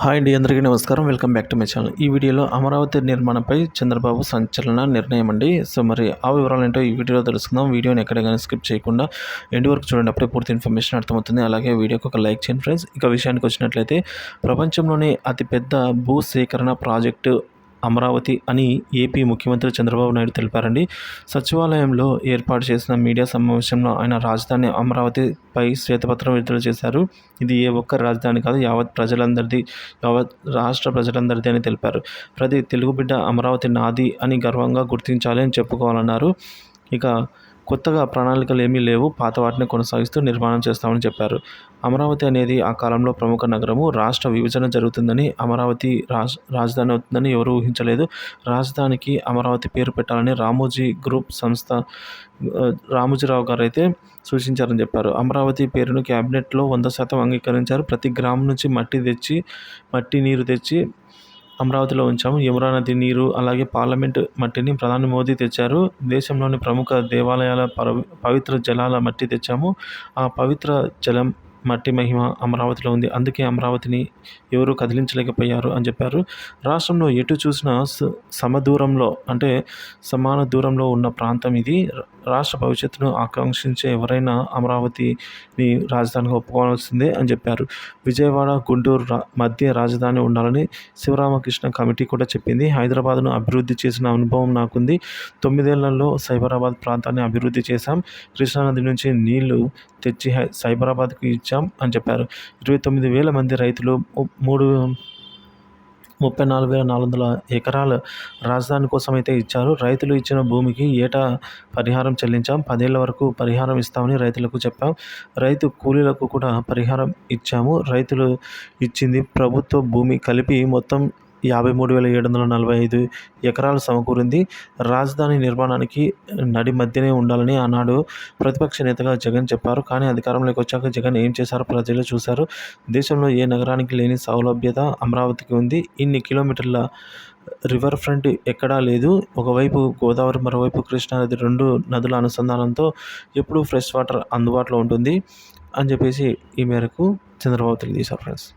Hi అండి అందరికీ నమస్కారం. Welcome back to my channel. ఈ వీడియోలో అమరావతి నిర్మాణంపై చంద్రబాబు సంచలన నిర్ణయం అండి. సో మరి ఆ వివరాలు ఏంటో ఈ వీడియోలో తెలుసుకుందాం. వీడియోని ఎక్కడైనా స్కిప్ చేయకుండా ఎండ్ వరకు చూడండి. అప్పుడే పూర్తి ఇన్ఫర్మేషన్ అర్థమవుతుంది. అలాగే వీడియోకి ఒక లైక్ చేయండి ఫ్రెండ్స్. ఇక విషయానికి వచ్చినట్లయితే ప్రపంచంలోనే అతిపెద్ద భూ సేకరణ ప్రాజెక్టు అమరావతి అని ఏపీ ముఖ్యమంత్రి చంద్రబాబు నాయుడు తెలిపారండి. సచివాలయంలో ఏర్పాటు చేసిన మీడియా సమావేశంలో ఆయన రాజధాని అమరావతిపై శ్వేతపత్రం విడుదల చేశారు. ఇది ఏ ఒక్క రాజధాని కాదు యావత్ ప్రజలందరిది యావత్ రాష్ట్ర ప్రజలందరిది అని తెలిపారు. ప్రతి తెలుగు బిడ్డ అమరావతి నాది అని గర్వంగా గుర్తించాలి అని చెప్పుకోవాలన్నారు. ఇక కొత్తగా ప్రణాళికలు ఏమీ లేవు. పాత వాటిని కొనసాగిస్తూ నిర్మాణం చేస్తామని చెప్పారు. అమరావతి అనేది ఆ కాలంలో ప్రముఖ నగరము. రాష్ట్ర విభజన జరుగుతుందని అమరావతి రాజ్ రాజధాని అవుతుందని ఎవరు ఊహించలేదు. రాజధానికి అమరావతి పేరు పెట్టాలని రామోజీ గ్రూప్ సంస్థ రామోజీరావు గారు అయితే సూచించారని చెప్పారు. అమరావతి పేరును క్యాబినెట్లో వంద శాతం అంగీకరించారు. ప్రతి గ్రామం నుంచి మట్టి తెచ్చి మట్టి నీరు తెచ్చి అమరావతిలో ఉంచాము. యమునా నది నీరు అలాగే పార్లమెంట్ మట్టిని ప్రధాని మోదీ తెచ్చారు. దేశంలోని ప్రముఖ దేవాలయాల పవిత్ర జలాల మట్టి తెచ్చాము. ఆ పవిత్ర జలం మట్టి మహిమ అమరావతిలో ఉంది. అందుకే అమరావతిని ఎవరు కదిలించలేకపోయారు అని చెప్పారు. రాష్ట్రంలో ఎటు చూసినా సమదూరంలో అంటే సమాన దూరంలో ఉన్న ప్రాంతం ఇది. రాష్ట్ర భవిష్యత్తును ఆకాంక్షించే ఎవరైనా అమరావతిని రాజధానిగా ఒప్పుకోవాల్సిందే అని చెప్పారు. విజయవాడ గుంటూరు మధ్య రాజధాని ఉండాలని శివరామకృష్ణ కమిటీ కూడా చెప్పింది. హైదరాబాద్ను అభివృద్ధి చేసిన అనుభవం నాకుంది. తొమ్మిదేళ్ళలో సైబరాబాద్ ప్రాంతాన్ని అభివృద్ధి చేశాం. కృష్ణానది నుంచి నీళ్ళు తెచ్చి సైబరాబాద్కి ఇచ్చాం అని చెప్పారు. ఇరవై తొమ్మిది వేల మంది రైతులు మూడు ముప్పై నాలుగు వేల నాలుగు వందల ఎకరాల రాజధాని కోసం అయితే ఇచ్చారు. రైతులు ఇచ్చిన భూమికి ఏటా పరిహారం చెల్లించాం. పదేళ్ళ వరకు పరిహారం ఇస్తామని రైతులకు చెప్పాం. రైతు కూలీలకు కూడా పరిహారం ఇచ్చాము. రైతులు ఇచ్చింది ప్రభుత్వ భూమి కలిపి మొత్తం యాభై మూడు వేల ఏడు వందల నలభై ఐదు ఎకరాలు సమకూరింది. రాజధాని నిర్మాణానికి నడి మధ్యనే ఉండాలని ఆనాడు ప్రతిపక్ష నేతగా జగన్ చెప్పారు. కానీ అధికారంలోకి వచ్చాక జగన్ ఏం చేశారో ప్రజలు చూశారు. దేశంలో ఏ నగరానికి లేని సౌలభ్యత అమరావతికి ఉంది. ఇన్ని కిలోమీటర్ల రివర్ ఫ్రంట్ ఎక్కడా లేదు. ఒకవైపు గోదావరి మరోవైపు కృష్ణానది రెండు నదుల అనుసంధానంతో ఎప్పుడూ ఫ్రెష్ వాటర్ అందుబాటులో ఉంటుంది అని చెప్పేసి ఈ మేరకు చంద్రబాబు తెలియజేశారు ఫ్రెండ్స్.